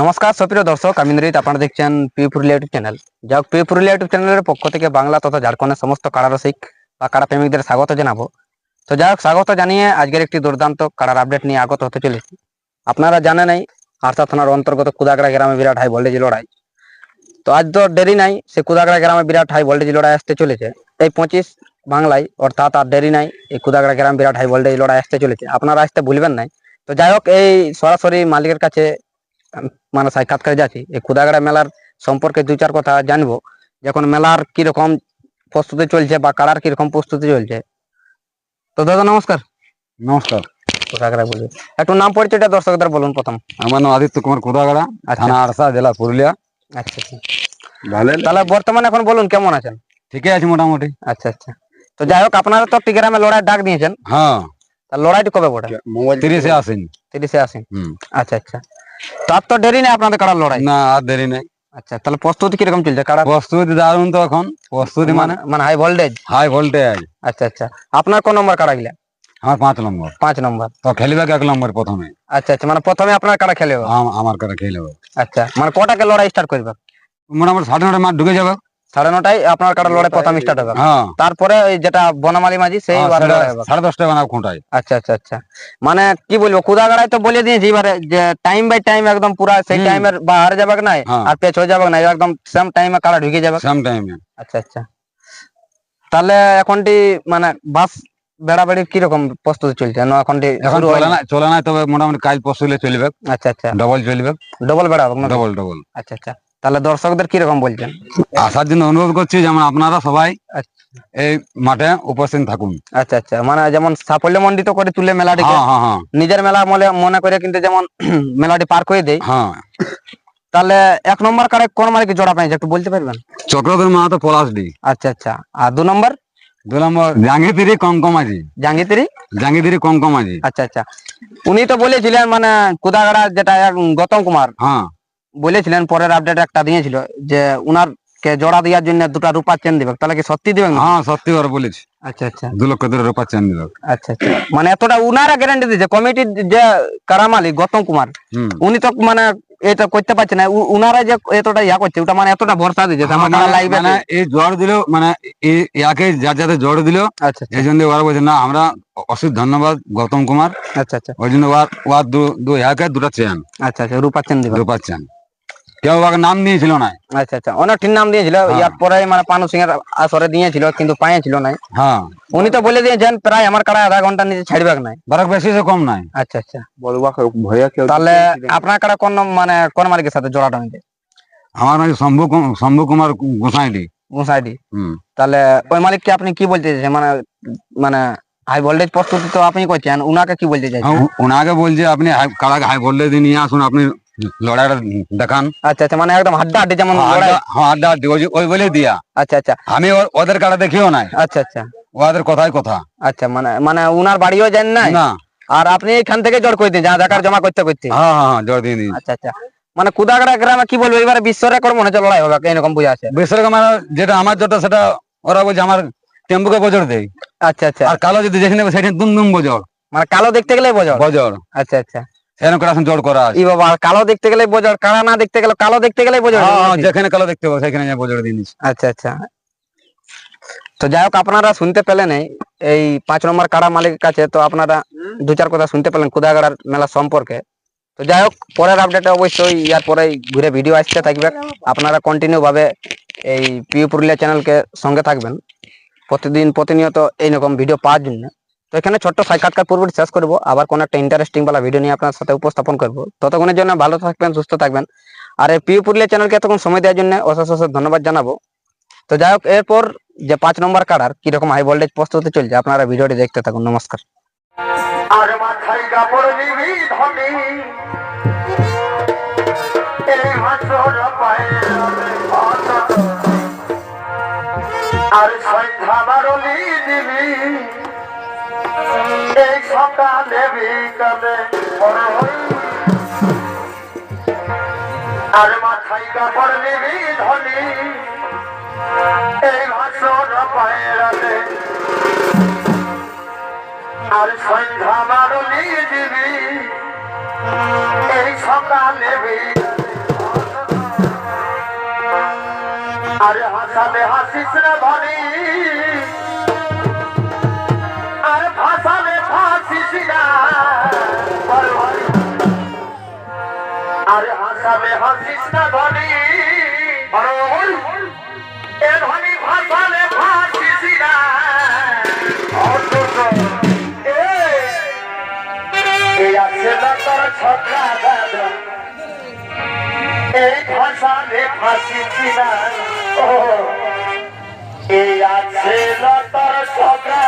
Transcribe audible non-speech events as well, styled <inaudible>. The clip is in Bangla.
নমস্কার, সুপ্রিয় দর্শক, আমি ইন্দ্রিত আপনারা দেখছেন পি পুরুলিয়া ইউটিউব চ্যানেল যাই হোক পি পুরুলিয়া ইউটিউব চ্যানেলের পক্ষ থেকে বাংলা তথা ঝাড়খণ্ডের সমস্ত কাড়া রসিক বা কাড়া প্রেমিকদের স্বাগত জানাব। তো যাই হোক স্বাগত জানিয়ে আজকের একটি দুর্দান্ত কাড়ার আপডেট নিয়ে আগত হতে চলেছি। আপনারা জানেন এই আরসা থানার অন্তর্গত কুদাগড়া গ্রামে বিরাট হাই ভোল্টেজ লড়াই। তো আজ তো দেরি নাই, সে কুদাগড়া গ্রামে বিরাট হাই ভোল্টেজ লড়াই আসতে চলেছে। এই পঁচিশ বাংলায়, অর্থাৎ আর দেরি নাই, এই কুদাগড়া গ্রাম বিরাট হাই ভোল্টেজ লড়াই আসতে চলেছে। আপনারা আসতে ভুলবেন নাই। তো যাই হোক, এই সরাসরি মালিকের কাছে মানে সাক্ষাৎকার যাচ্ছি। এই কুদাগড়া মেলার সম্পর্কে দু চার কথা জানব। যখন মেলার কীরকম প্রস্তুতি চলছে বা কারার কীরকম প্রস্তুতি চলছে। তো দাদা নমস্কার। নমস্কার। কুদাগড়া একটু নাম পরিচয়টা দর্শকদের বলুন প্রথম। আমার নাম আদিত্য কুমার কোদাগড়া আচ্ছা। থানা আরসা জেলা পুরুলিয়া। আচ্ছা আচ্ছা। ভালো? তাহলে বর্তমানে এখন বলুন কেমন আছেন? ঠিকই আছে মোটামুটি। আচ্ছা আচ্ছা। তো যাই হোক আপনারা তো টিগ্রামে লড়াই ডাক দিয়েছেন। হ্যাঁ। লড়াইটি কবে পড়ে তিরিশে আসেন তিরিশে আসেন আচ্ছা আচ্ছা। তো আর তো দেরি নেই আপনাদের কারার লড়াই। না আর দেরি নেই। আচ্ছা তাহলে প্রস্তুতি কীরকম চলছে কারা প্রস্তুতি দারুণ তো এখন প্রস্তুতি মানে? মানে হাই ভোল্টেজ হাই ভোল্টেজ আচ্ছা আচ্ছা। আপনার কোন নম্বর কারা গিলা? আমার পাঁচ নম্বর। পাঁচ নম্বর। তো খেলবে এক নম্বর প্রথমে। আচ্ছা আচ্ছা মানে প্রথমে আপনার কারা খেলবে আমার কাছে খেলবে আচ্ছা মানে কটাকে লড়াই স্টার্ট করবে? মোটামুটি সাড়ে নটার মাঠ ঢুকে যাবে। সাড়ে নটায় আপনার কারা লড়াই প্রথম স্টার্ট হবে। হ্যাঁ। তারপরে ওই যেটা বনমালী মাঝি সেই হ্যাঁ, সাড়ে বানাবো খুঁটাই আচ্ছা আচ্ছা আচ্ছা। মানে কি বলব কুদাগাড়ায় তো বলে দিয়েছি এবারে যে টাইম বাই টাইম একদম পুরা সেই টাইমের বাহার নাই হ্যাঁ। আর পেছ হয়ে যাবে না একদম সেম টাইমে কারা ঢুকে যাবে। সেম টাইমে আচ্ছা আচ্ছা। তাহলে এখনটি মানে বাস বেড়াবেড়ি কীরকম প্রস্তুতি চলছে? না এখনটি এখন চলে না চলে না তবে মোটামুটি কাল পরশু চলবে। আচ্ছা আচ্ছা। ডবল চলবে। ডবল বেড়াবো ডবল ডবল আচ্ছা আচ্ছা। তাহলে দর্শকদের কীরকম বলছেন? আসার জন্য অনুরোধ করছি যেমন আপনারা সবাই আচ্ছা। এই মাঠে উপস্থিত থাকুন। আচ্ছা আচ্ছা। মানে যেমন সাফল্য মন্ডিত করে তুলে মেলাটিকে হ্যাঁ হ্যাঁ হ্যাঁ। নিজের মেলা মনে মনে করে কিন্তু যেমন <clears throat> মেলাটি পার করে দেয়। হ্যাঁ। তাহলে এক নম্বর কারে কোন মালিক জোড়া পাইছে একটু বলতে পারবেন? চক্রধর মাহাতো পলাশডি। আচ্ছা আচ্ছা। আর দু নম্বর? দু নম্বর জাঙ্গিতিরি কঙ্কমাজি জাঙ্গিতিরি? জাঙ্গিতিরি কঙ্কমাজি আচ্ছা আচ্ছা। উনি তো বলেছিলেন মানে কুদাগাড়া যেটা গৌতম কুমার। হ্যাঁ। বলেছিলেন পরের আপডেট একটা দিয়েছিল যে উনার কে জোড়া দেওয়ার জন্য দুটো রূপার চেন দিবে। তাহলে কি সত্যি দিবেন? হ্যাঁ সত্যি করে বলেছি। আচ্ছা আচ্ছা। দু লক্ষ ধরে রূপা চান দিল আচ্ছা আচ্ছা। মানে এতটা উনারা গ্যারান্টি দিয়েছে। কমিটির যে কারা মালিক গৌতম কুমার উনি তো মানে এটা করতে পারছে না। উনারা যে এতটা ইয়া করছে ওটা মানে এতটা ভরসা দিচ্ছে যে আমার কারা মানে- মানে এই জ্বর দিল মানে এই ইয়াকে যার যাতে জ্বর দিল আচ্ছা আচ্ছা। এই জন্য ওরা বলছে না আমরা অসিত ধন্যবাদ গৌতম কুমার। আচ্ছা আচ্ছা। ওই জন্য ওয়ার ওয়ার দু দু ইয়াকে দুটা চেন আচ্ছা আচ্ছা রূপার চেন দিবে। রূপার চেন কেউ ওকে নাম দিয়েছিল না আচ্ছা আচ্ছা। অনেক ঠিক নাম দিয়েছিল। হ্যাঁ। ইয়ার পরে মানে পানু সিং এর আসরে দিয়েছিল কিন্তু পাইছিল না হ্যাঁ। উনি তো বলে দিয়েছেন প্রায় আমার কারা আধা ঘণ্টা নিচে ছাড়বে নাই। বারক বেশি সে কম নাই। আচ্ছা আচ্ছা। তাহলে আপনার কারা কোন নম- মানে কোন মালিকের সাথে জোড়াটা হয়েছে? আমার নাকি শম্ভু শম্ভু কুমার গোসাইডি। মুসাইডি হুম। তাহলে ওই মালিককে আপনি কি বলতে চাইছেন? মানে মানে হাই ভোল্টেজ প্রস্তুতি তো আপনি করছেন উনাকে কি বলতে চাইছেন? উ- ওনাকে বলছে আপনি কারাকে হাই ভোল্টেজ নিয়ে আসুন আপনি লড়াইটা দেখান। আচ্ছা আচ্ছা মানে একদম হাড্ডা হাড্ডি যেমন আড্ডা- হ্যাঁ আড্ডা আড্ডি, ওই বলে দিয়া। আচ্ছা আচ্ছা। আমি ওদের কাটা দেখিও নাই। আচ্ছা আচ্ছা। ওদের কথাই কথা। আচ্ছা মানে মানে উনার বাড়িও যান নাই? না। আর আপনি এখান থেকে জোর করে দিন যা জমা করতে করতে। হ্যাঁ হ্যাঁ হ্যাঁ, জোর দিয়ে দিন। আচ্ছা আচ্ছা। মানে কুদাগড়া গ্রামে কি বলব এবারে বিশ্ব রেকর্ড মনে হচ্ছে লড়াই হবে এরকম বুঝা আছে। বেসরকার মানে যেটা আমার যেটা সেটা ওরা বলছে আমার টেম্পুকে বজর দেয় আচ্ছা আচ্ছা। আর কালো যদি যেখানে সেখানে দুম দুম বজর। মানে কালো দেখতে গেলে বোঝো বজর। আচ্ছা আচ্ছা। সেরকম করে এখন জোর করা ই বাবা কালো দেখতে গেলে না দেখতে গেলে কালো দেখতে গেলে হ্যাঁ, হ্যাঁ, যেখানে কালো দেখতে পাবো সেখানে দিয়ে আচ্ছা আচ্ছা। তো যাই হোক আপনারা শুনতে পেলেন এই- এই পাঁচ নম্বর কাড়া মালিকের কাছে তো আপনারা দু চার কথা শুনতে পেলেন কুদাগাড়ার মেলা সম্পর্কে। তো যাই হোক পরের আপডেটে অবশ্যই ইয়ার পরে ঘুরে ভিডিও আসতে থাকবে। আপনারা কন্টিনিউ ভাবে এই পিউ পুরুলিয়া চ্যানেলকে সঙ্গে থাকবেন। প্রতিদিন প্রতিনিয়ত এইরকম ভিডিও পাওয়ার জন্য। তো এখানে ছোট্ট সাক্ষাৎকার পূর্বটি শেষ করব। আবার কোনো একটা ইন্টারেস্টিং বালা ভিডিও নিয়ে আপনার সাথে উপস্থাপন করব। ততক্ষণের জন্য ভালো থাকবেন, সুস্থ থাকবেন। আর এই পিউ পুরুলিয়া চ্যানেলকে এতক্ষণ সময় দেওয়ার জন্য অশেষ অশেষ ধন্যবাদ জানাব। তো যাই হোক, এরপর যে পাঁচ নম্বর কাড়ার কীরকম হাই ভোল্টেজ প্রস্তুতি চলছে, আপনারা ভিডিওটি দেখতে থাকুন। নমস্কার। আর নিবি। এই সকালে, বিকালে, বড় হই। আর মাথায় কাপড় নিবি ধনি। এই হাসর পায়ে রাতে। আর সন্ধ্যা বারলি দিবি। এই সকালে আরে হাসালে হাসিস রে ধনী। আরে হাসালে হাসিস না ধনী। এ ধনী ভাসালে ফাঁসিস না এই ভাষালে ফাঁসিছি না ও এই আছে না তোর ছক্কা